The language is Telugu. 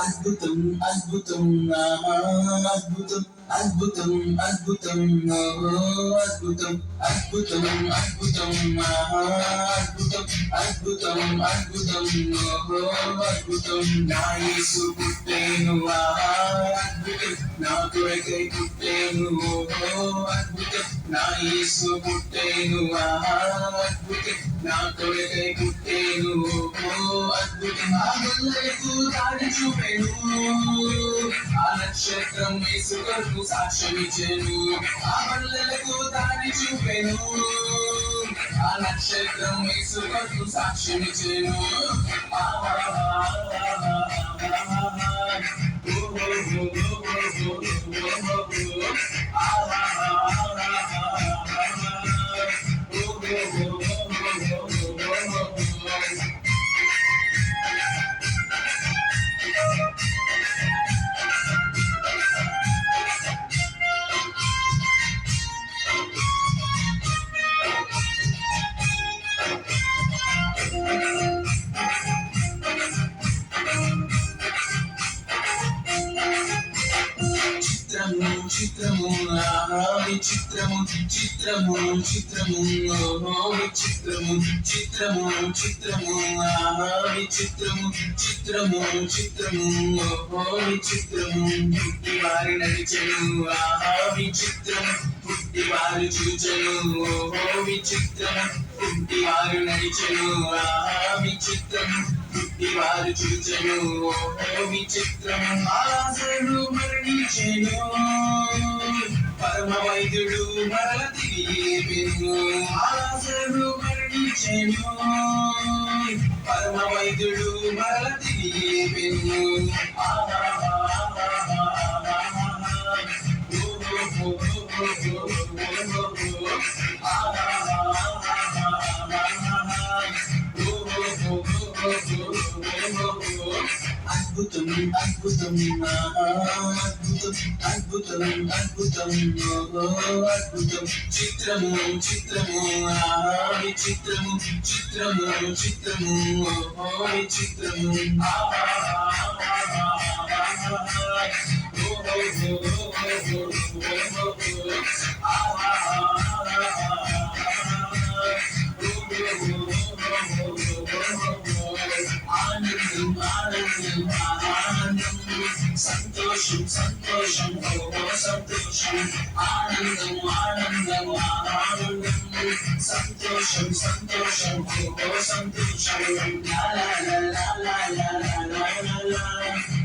అద్భుతం అద్భుతం అద్భుతం అద్భుతం అద్భుతం అద్భుతం అద్భుతం అద్భుతం అద్భుతం అద్భుతం అద్భుతం అద్భుతం. నాయసు పుట్టేను ఆహా నాకు నా ఓ అద్భుతం నా యేసు పుట్టేను ఆహా, అద్భుతం నా కొరకై పుట్టేను ఓ అద్భుతం ఆ గొల్లలకు దారి చూపెను ఆ నక్షత్రం యేసు కొరకు సాక్ష్యమిచ్చెను ఆ గొల్లలకు దారి చూపెను ఆ నక్షత్రం యేసు కొరకు సాక్ష్యమిచ్చెను ఆ చిత్రము చిత్రము విచిత్రము చిత్రము చిత్రము ఓహో విచిత్రము చిత్రము చిత్రము ఆహా విచిత్రము చిత్రము చిత్రము ఓహో విచిత్రము. పుట్టి వారి నడిచెను విచిత్రము. ఇంటి వారు చూచను ఓహో విచిత్రం ఇంటి వారు నడిచను ఆహా విచిత్రం ఇంటి వారు చూచను ఓహో విచిత్రం ఆసడు మరణించెను పరమ వైద్యుడు మరల తిరిగి పెను ఆసడు పరమ వైద్యుడు మరల తిరిగి పెను ఆహా ఆహా ఆహా ఓహో అద్భుతం అద్భుతం అద్భుతం అద్భుతం అద్భుతం అద్భుతం చిత్రము చిత్రము విచిత్రము చిత్రము చిత్రము విచిత్రము సంతోషం సంతోషం సంతోషం. ఆనందం ఆనందం ఆనందం. సంతోషం సంతోషం సంతోషం. లా లా లా లా.